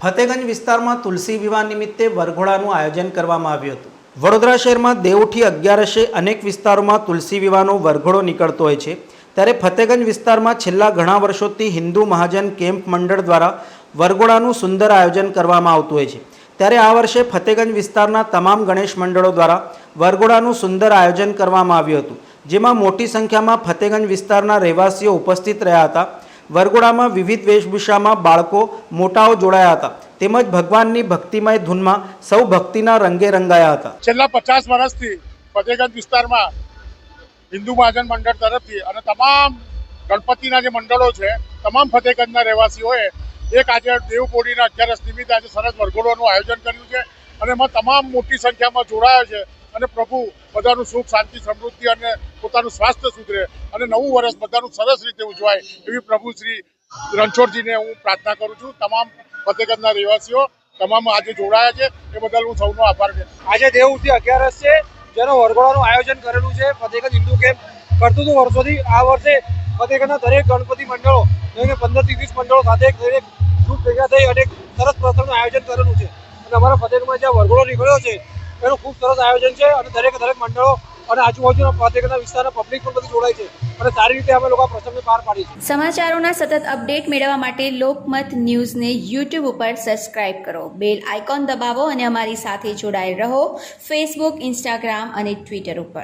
ફતેગંજ વિસ્તારમાં તુલસી વિવાહ નિમિત્તે વરઘોડાનું આયોજન કરવામાં આવ્યું હતું. વડોદરા શહેરમાં દેવઉઠી અગિયારસે અનેક વિસ્તારોમાં તુલસી વિવાહનો વરઘોડો નીકળતો હોય છે. ત્યારે ફતેગંજ વિસ્તારમાં છેલ્લા ઘણા વર્ષોથી હિન્દુ મહાજન કેમ્પ મંડળ દ્વારા વરઘોડાનું સુંદર આયોજન કરવામાં આવતું હોય છે. ત્યારે આ વર્ષે ફતેગંજ વિસ્તારના તમામ ગણેશ મંડળો દ્વારા વરઘોડાનું સુંદર આયોજન કરવામાં આવ્યું હતું. જેમાં મોટી સંખ્યામાં ફતેગંજ વિસ્તારના રહેવાસીઓ ઉપસ્થિત રહ્યા હતા. વરઘોડામાં વિવિધ વેશભૂષામાં બાળકો મોટાઓ જોડાયા હતા. તેમજ ભગવાનની ભક્તિમય ધૂનમાં સૌ ભક્તિના રંગે રંગાયા હતા. છેલ્લા પચાસ વર્ષથી ફતેગંજ વિસ્તારમાં હિન્દુ મહાજન મંડળ તરફથી અને તમામ ગણપતિના જે મંડળો છે, તમામ ફતેગંજના રહેવાસીઓએ એક આજે દેવપોડીના અગિયારસ નિમિત્તે આજે સરસ વરઘોડોનું આયોજન કર્યું છે અને એમાં તમામ મોટી સંખ્યામાં જોડાયા છે. અને પ્રભુ બધાનું સુખ, શાંતિ, સમૃદ્ધિ અને પોતાનું સ્વાસ્થ્ય સુધરે અને નવું વર્ષ બધાનું સરસ રીતે ઉજવાય એવી પ્રભુ શ્રી રણછોડજીને હું પ્રાર્થના કરું છું. તમામ ફતેગંજના રહેવાસીઓ, તમામ આજે જોડાયા છે. એ બદલ હું સૌનો આભાર છે. આજે દેવઉઠી અગિયારસ છે, જેનો વરઘોડાનું આયોજન કરેલું છે ફતેગંજ હિન્દુ કેમ્પ. કરતું હતું વર્ષોથી આ વર્ષે ફતેગંજના દરેક ગણપતિ મંડળો જેમ પંદરથી વીસ મંડળો સાથે દરેક ગ્રુપ ભેગા થઈ અને સરસ પ્રસંગનું આયોજન કરેલું છે. અને અમારા ફતેગંજમાં જ્યાં વરઘોડો નીકળ્યો છે એનું ખૂબ સરસ આયોજન છે અને દરેક દરેક મંડળો અને આજુબાજુના પ્રત્યેકના વિસ્તારના પબ્લિક પણ બધી જોડાય છે અને સારી રીતે અમે લોકો આ પ્રસંગને પાર પાડી છે. સમાચારોના સતત અપડેટ મેળવવા માટે લોકમત ન્યૂઝને યુટ્યુબ ઉપર સબસ્ક્રાઇબ કરો. બેલ આઇકોન દબાવો અને અમારી સાથે જોડાયેલ રહો. ફેસબુક ઇન્સ્ટાગ્રામ અને ટ્વિટર ઉપર.